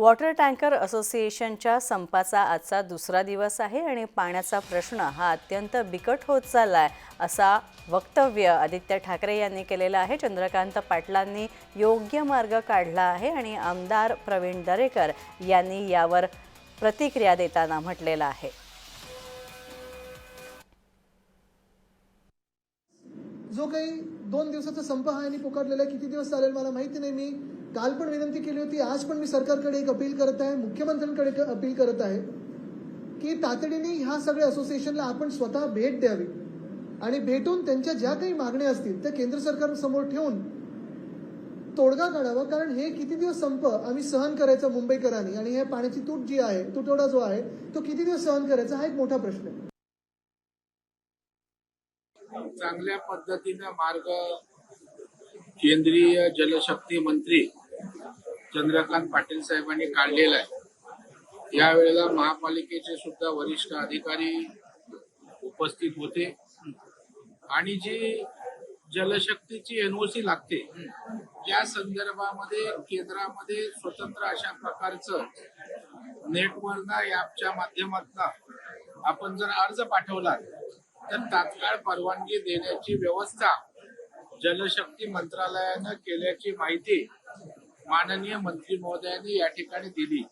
Water tanker असोसिएशनच्या संपाचा आजचा दुसरा दिवस आहे आणि पाण्याचा प्रश्न हा अत्यंत बिकट होत चालला आहे असा वक्तव्य आदित्य ठाकरे यांनी केलेलं आहे. चंद्रकांत पाटलांनी योग्य मार्ग काढला आहे आणि आमदार प्रवीण दरेकर यांनी यावर प्रतिक्रिया देताना म्हटलेलं आहे. जो काही दोन दिवसाचा संप हा यांनी पुकारलेला आहे किती दिवस चालेल मला माहिती नाही. मी काल पण विनंती केली होती आज पण मी सरकारकडे एक अपील करत आहे मुख्यमंत्र्यांकडे अपील करत आहे की तातडीने ह्या सगळ्या असोसिएशनला आपण स्वतः भेट द्यावी. आणि भेटून त्यांच्या ज्या काही मागण्या असतील त्या केंद्र सरकारसमोर ठेवून तोडगा काढावा कारण हे किती दिवस संप आम्ही सहन करायचं मुंबईकरांनी आणि हे पाण्याची तूट जी आहे तुटवडा जो आहे तो किती दिवस सहन करायचा हा एक मोठा प्रश्न आहे. चांगल्या पद्धतीनं मार्ग केंद्रीय जलशक्ती मंत्री चंद्रकांत पाटील साहेबांनी काढलेला आहे. यावेळेला महापालिकेचे सुद्धा वरिष्ठ अधिकारी उपस्थित होते. आणि जी जलशक्तीची एनओसी लागते या संदर्भामध्ये केंद्रामध्ये स्वतंत्र अशा प्रकारचं नेटवरनं ॲपच्या माध्यमातून आपण जर अर्ज पाठवला तर तात्काळ परवानगी देण्याची व्यवस्था जलशक्ती मंत्रालयानं केल्याची माहिती माननीय मंत्री महोदयांनी या ठिकाणी दिली.